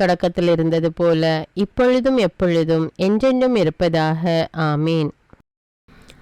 தொடக்கத்தில் இருந்தது போல இப்பொழுதும் எப்பொழுதும் என்றென்றும் இருப்பதாக. ஆமீன்.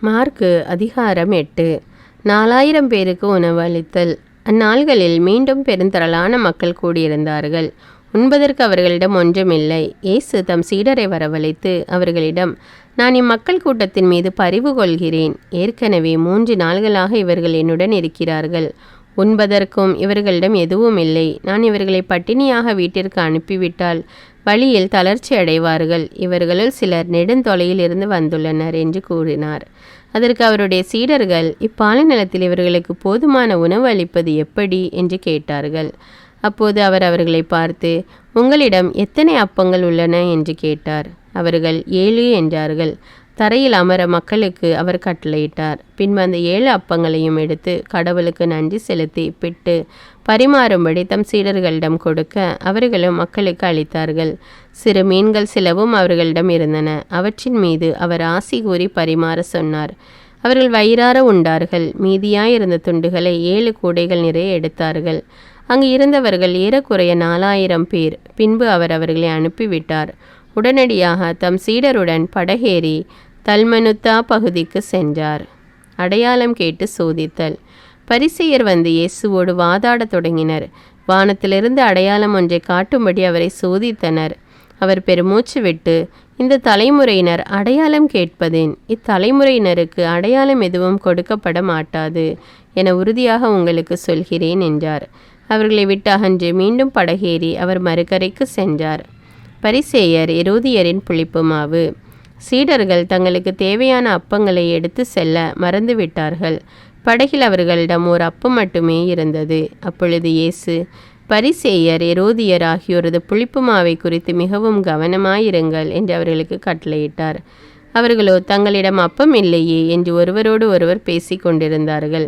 மார்க்கு அதிகாரம் எட்டு. நாலாயிரம் பேருக்கு உணவு அளித்தல். அந்நாள்களில் மீண்டும் பெருந்திரளான மக்கள் கூடியிருந்தார்கள். உண்பதற்கு அவர்களிடம் ஒன்றுமில்லை. இயேசு தம் சீடரை வரவழைத்து அவர்களிடம் நான் இம்மக்கள் கூட்டத்தின் மீது பரிவு கொள்கிறேன். ஏற்கனவே மூன்று நாள்களாக இவர்கள் என்னுடன் இருக்கிறார்கள். உண்பதற்கும் இவர்களிடம் எதுவும் இல்லை. நான் இவர்களை பட்டினியாக வீட்டிற்கு அனுப்பிவிட்டால் வழியில் தளர்ச்சி அடைவார்கள். இவர்களுள் சிலர் நெடுந்தொலையில் இருந்து வந்துள்ளனர் என்று கூறினார். அதற்கு அவருடைய சீடர்கள் இப்பாலை நிலத்தில் இவர்களுக்கு போதுமான உணவு அளிப்பது எப்படி? என்று கேட்டார்கள். அப்போது அவர் அவர்களை பார்த்து உங்களிடம் எத்தனை அப்பங்கள் உள்ளன? என்று கேட்டார். அவர்கள் ஏழு என்றார்கள். தரையில் அமர மக்களுக்கு அவர் கட்டளையிட்டார். பின்பு அந்த ஏழு அப்பங்களையும் எடுத்து கடவுளுக்கு நன்றி செலுத்தி பிட்டு பரிமாறும்படி தம் சீடர்களிடம் கொடுக்க அவர்களும் மக்களுக்கு அளித்தார்கள். சிறு மீன்கள் சிலவும் அவர்களிடம் இருந்தன. அவற்றின் மீது அவர் ஆசி கூறி பரிமாற சொன்னார். அவர்கள் வயிறார உண்டார்கள். மீதியாயிருந்த துண்டுகளை ஏழு கூடைகள் நிறைய எடுத்தார்கள். அங்கு இருந்தவர்கள் ஏறக்குறைய நாலாயிரம் பேர். பின்பு அவர் அவர்களை அனுப்பிவிட்டார். உடனடியாக தம் சீடருடன் படகேறி தல்மனுத்தா பகுதிக்கு சென்றார். அடையாளம் கேட்டு சோதித்தல். பரிசெயர் வந்து இயேசுவோடு வாதாடத் தொடங்கினர். வானத்திலிருந்து அடையாளம் ஒன்றை காட்டும்படி அவரை சோதித்தனர். அவர் பெருமூச்சு விட்டு இந்த தலைமுறையினர் அடையாளம் கேட்பதேன்? இத்தலைமுறையினருக்கு அடையாளம் எதுவும் கொடுக்கப்பட மாட்டாது. என உறுதியாக உங்களுக்கு சொல்கிறேன் என்றார். அவர்களை விட்டு அகன்று மீண்டும் படகேறி அவர் மறுகரைக்கு சென்றார். பரிசேயர் எரோதியரின் புளிப்பு மாவு. சீடர்கள் தங்களுக்கு தேவையான அப்பங்களை எடுத்து செல்ல மறந்துவிட்டார்கள். படகில் அவர்களிடம் ஒரு அப்பம் மட்டுமே இருந்தது. அப்பொழுது இயேசு பரிசேயர் எரோதியர் ஆகியோரது புளிப்பு மாவை குறித்து மிகவும் கவனமாயிருங்கள் என்று அவர்களுக்கு கட்டளையிட்டார். அவர்களோ தங்களிடம் அப்பம் இல்லையே என்று ஒருவரோடு ஒருவர் பேசிக் கொண்டிருந்தார்கள்.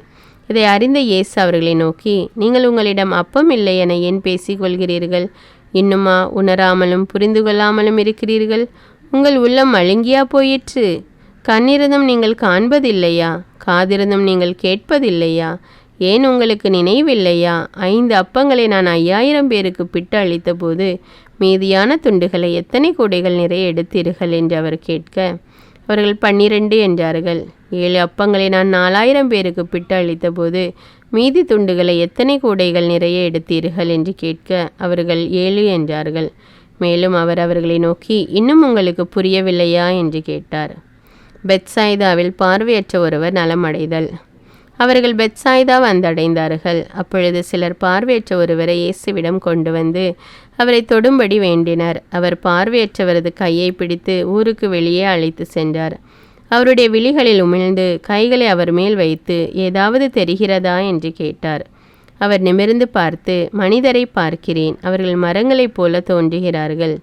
இதை அறிந்த இயேசு அவர்களை நோக்கி நீங்கள் உங்களிடம் அப்பம் இல்லை என ஏன் பேசிக்கொள்கிறீர்கள் இன்னுமா உணராமலும் புரிந்து கொள்ளாமலும் இருக்கிறீர்கள்? உங்கள் உள்ளம் மழுங்கியா போயிற்று. கண்ணிருந்தும் நீங்கள் காண்பதில்லையா? காதிருந்தும் நீங்கள் கேட்பதில்லையா? ஏன் உங்களுக்கு நினைவில்லையா? ஐந்து அப்பங்களை நான் ஐயாயிரம் பேருக்கு பிட்டு அளித்தபோது மீதியான துண்டுகளை எத்தனை கூடைகள் நிறைய எடுத்தீர்கள் என்று அவர் கேட்க அவர்கள் பன்னிரண்டு என்றார்கள். ஏழு அப்பங்களை நான் நாலாயிரம் பேருக்கு பிட்டு அளித்தபோது மீதி துண்டுகளை எத்தனை கூடைகள் நிறைய எடுத்தீர்கள் என்று கேட்க அவர்கள் ஏழு என்றார்கள். மேலும் அவர் அவர்களை நோக்கி இன்னும் உங்களுக்கு புரியவில்லையா? என்று கேட்டார். பெத்சாய்தாவில் பார்வையற்ற ஒருவர் நலமடைதல் அவர்கள் பெத்சாய்தா வந்தடைந்தார்கள் அப்பொழுது சிலர் பார்வையற்ற ஒருவரை இயேசுவிடம் கொண்டு வந்து அவரை தொடும்படி வேண்டினர். அவர் பார்வையற்றவரது கையை பிடித்து ஊருக்கு வெளியே அழைத்து சென்றார். அவருடைய விழிகளில் உமிழ்ந்து கைகளை அவர் மேல் வைத்து ஏதாவது தெரிகிறதா? என்று கேட்டார். அவர் நிமிர்ந்து பார்த்து மனிதரை பார்க்கிறேன். அவர்கள் மரங்களைப் போல தோன்றுகிறார்கள்.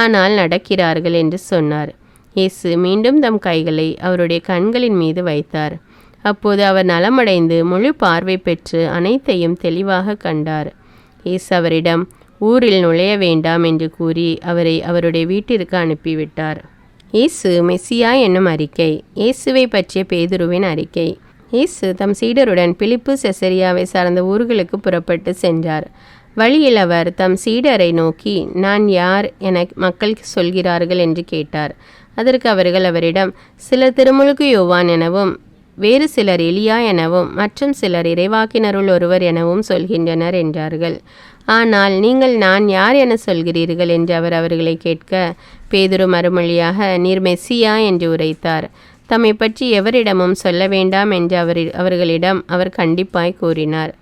ஆனால் நடக்கிறார்கள் என்று சொன்னார். இயேசு மீண்டும் தம் கைகளை அவருடைய கண்களின் மீது வைத்தார். அப்போது அவர் நலமடைந்து முழு பார்வை பெற்று அனைத்தையும் தெளிவாக கண்டார். இயேசு அவரிடம் ஊரில் நுழைய வேண்டாம் என்று கூறி அவரை அவருடைய வீட்டிற்கு அனுப்பிவிட்டார். இயேசு மெஸ்ஸியா என்னும் அறிக்கை இயேசுவை பற்றிய பேதுருவின் அறிக்கை இயேசு தம் சீடருடன் பிலிப்பு செசரியாவை சார்ந்த ஊர்களுக்கு புறப்பட்டு சென்றார். வழியில் அவர் தம் சீடரை நோக்கி நான் யார் என மக்கள் சொல்கிறார்கள் என்று கேட்டார். அதற்கு அவர்கள் அவரிடம் சிலர் திருமுழுக்கு யோவான் எனவும் வேறு சிலர் எலியா எனவும் மற்றும் சிலர் இறைவாக்கினருள் ஒருவர் எனவும் சொல்கின்றனர் என்றார்கள். ஆனால் நீங்கள் நான் யார் என சொல்கிறீர்கள் என்று அவர் அவர்களை கேட்க பேதுரு மறுமொழியாக நீர் மெஸ்ஸியா என்று உரைத்தார். தம்மை பற்றி எவரிடமும் சொல்ல வேண்டாம் என்று அவர் அவர்களிடம் அவர் கண்டிப்பாய் கூறினார்.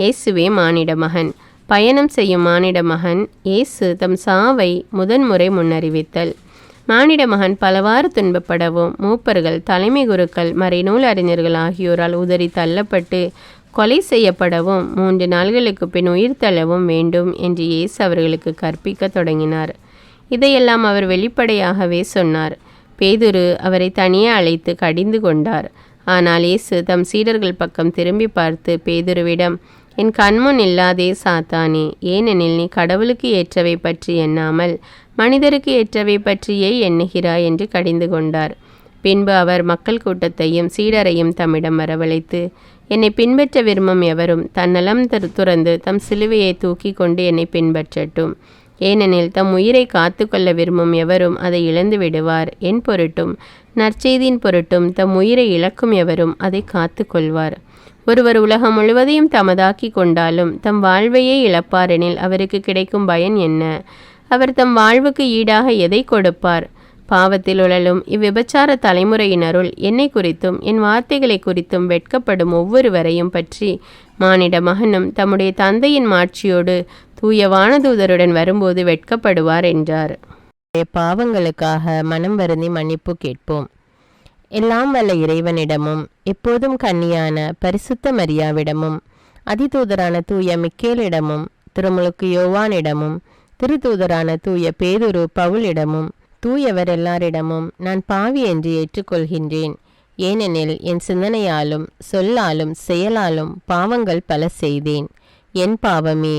இயேசுவே மானிட மகன் பயணம் செய்யும் மானிட மகன் இயேசு தம் சாவை முதன்முறை முன்னறிவித்தல். மானிட மகன் பலவாறு துன்பப்படவும் மூப்பர்கள் தலைமை குருக்கள் மறைநூல் அறிஞர்கள் ஆகியோரால் உதறி தள்ளப்பட்டு கொலை செய்யப்படவும் மூன்று நாள்களுக்கு பின் உயிர் தள்ளவும் வேண்டும் என்று இயேசு அவர்களுக்கு கற்பிக்க தொடங்கினார். இதையெல்லாம் அவர் வெளிப்படையாகவே சொன்னார். பேதுரு அவரை தனியே அழைத்து கடிந்து கொண்டார். ஆனால் இயேசு தம் சீடர்கள் பக்கம் திரும்பி பார்த்து பேதுருவிடம் என் கண்முன் இல்லாதே சாத்தானே ஏனெனில் நீ கடவுளுக்கு ஏற்றவை பற்றி எண்ணாமல் மனிதருக்கு ஏற்றவை பற்றியே எண்ணுகிறாய் என்று கடிந்து கொண்டார். பின்பு அவர் மக்கள் கூட்டத்தையும் சீடரையும் தம்மிடம் வரவழைத்து என்னை பின்பற்ற விரும்பும் எவரும் தன்னலம் துறந்து தம் சிலுவையை தூக்கி கொண்டு என்னை பின்பற்றட்டும். ஏனெனில் தம் உயிரை காத்து கொள்ள விரும்பும் எவரும் அதை இழந்து விடுவார். என் பொருட்டும் நற்செய்தியின் பொருட்டும் தம் உயிரை இழக்கும் எவரும் அதை காத்து கொள்வார். ஒருவர் உலகம் முழுவதையும் தமதாக்கி கொண்டாலும் தம் வாழ்வையே இழப்பாரெனில் அவருக்கு கிடைக்கும் பயன் என்ன? அவர் தம் வாழ்வுக்கு ஈடாக எதை கொடுப்பார்? பாவத்தில் உழலும் இவ்விபச்சார தலைமுறையினருள் என்னை குறித்தும் என் வார்த்தைகளை குறித்தும் வெட்கப்படும் ஒவ்வொருவரையும் பற்றி மானிட மகனும் தம்முடைய தந்தையின் மாட்சியோடு தூய வானதூதருடன் வரும்போது வெட்கப்படுவார் என்றார். பாவங்களுக்காக மனம் வருந்தி மன்னிப்பு கேட்போம். எல்லாம் வல்ல இறைவனிடமும் எப்போதும் கன்னியான பரிசுத்த மரியாவிடமும் அதிதூதரான தூய மிக்கேலிடமும் திருமுழுக்கு யோவானிடமும் திருத்தூதரான தூய பேதுரு பவுலிடமும் தூயவர் எல்லாரிடமும் நான் பாவி என்று ஏற்றுக்கொள்கின்றேன். ஏனெனில் என் சிந்தனையாலும் சொல்லாலும் செயலாலும் பாவங்கள் பல செய்தேன். என் பாவமே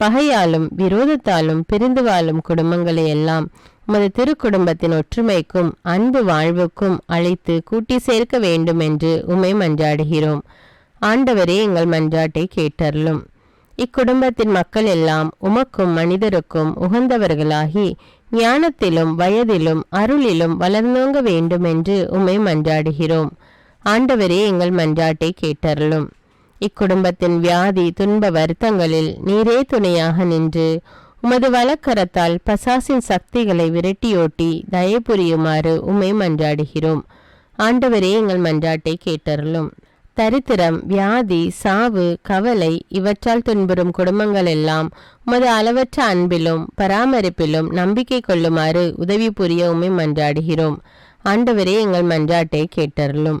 பகையாலும் விரோதத்தாலும் பிரிந்து வாழும் குடும்பங்களை எல்லாம் உமது திருக்குடும்பத்தின் ஒற்றுமைக்கும் அன்பு வாழ்வுக்கும் அழைத்து கூட்டி சேர்க்க வேண்டும் என்று உமை மன்றாடுகிறோம். ஆண்டவரே எங்கள் மன்றாட்டை கேட்டருளும். இக்குடும்பத்தின் மக்கள் எல்லாம் உமக்கும் மனிதருக்கும் உகந்தவர்களாகி ஞானத்திலும் வயதிலும் அருளிலும் வளர்ந்தோங்க வேண்டும் என்று உமை மன்றாடுகிறோம். ஆண்டவரே எங்கள் மன்றாட்டை கேட்டருளும். இக்குடும்பத்தின் வியாதி துன்ப வருத்தங்களில் நீரே துணையாக நின்று உமது வழக்கரத்தால் பசாசின் சக்திகளை விரட்டியோட்டி தயை புரியுமாறு உமை மன்றாடுகிறோம். ஆண்டவரே எங்கள் மன்றாட்டை கேட்டருளும். தரித்திரம் வியாதி சாவு கவலை இவற்றால் துன்புறும் குடும்பங்கள் எல்லாம் உமது அளவற்ற அன்பிலும் பராமரிப்பிலும் நம்பிக்கை கொள்ளுமாறு உதவி புரிய உமை மன்றாடுகிறோம். ஆண்டவரே எங்கள் மன்றாட்டை கேட்டருளும்.